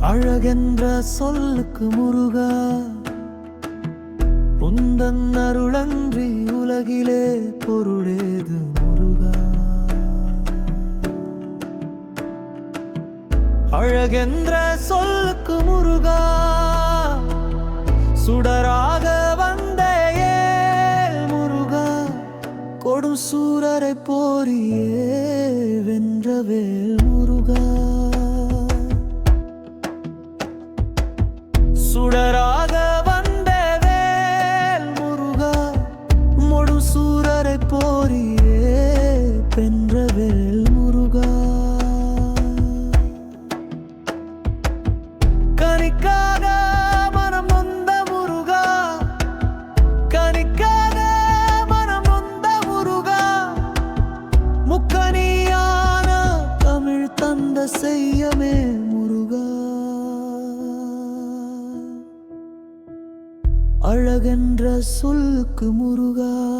அழகென்ற சொல்லுக்கு முருகா உந்தன் அருளன்றி உலகிலே பொருளேது முருகா. அழகென்ற சொல்லுக்கு முருகா சுடராக வந்தே முருகா கொடும் சூரரை போரியே வென்றவேல் முருகா. தந்த செய்யமே முருகா. அழகென்ற சொல்லுக்கு முருகா.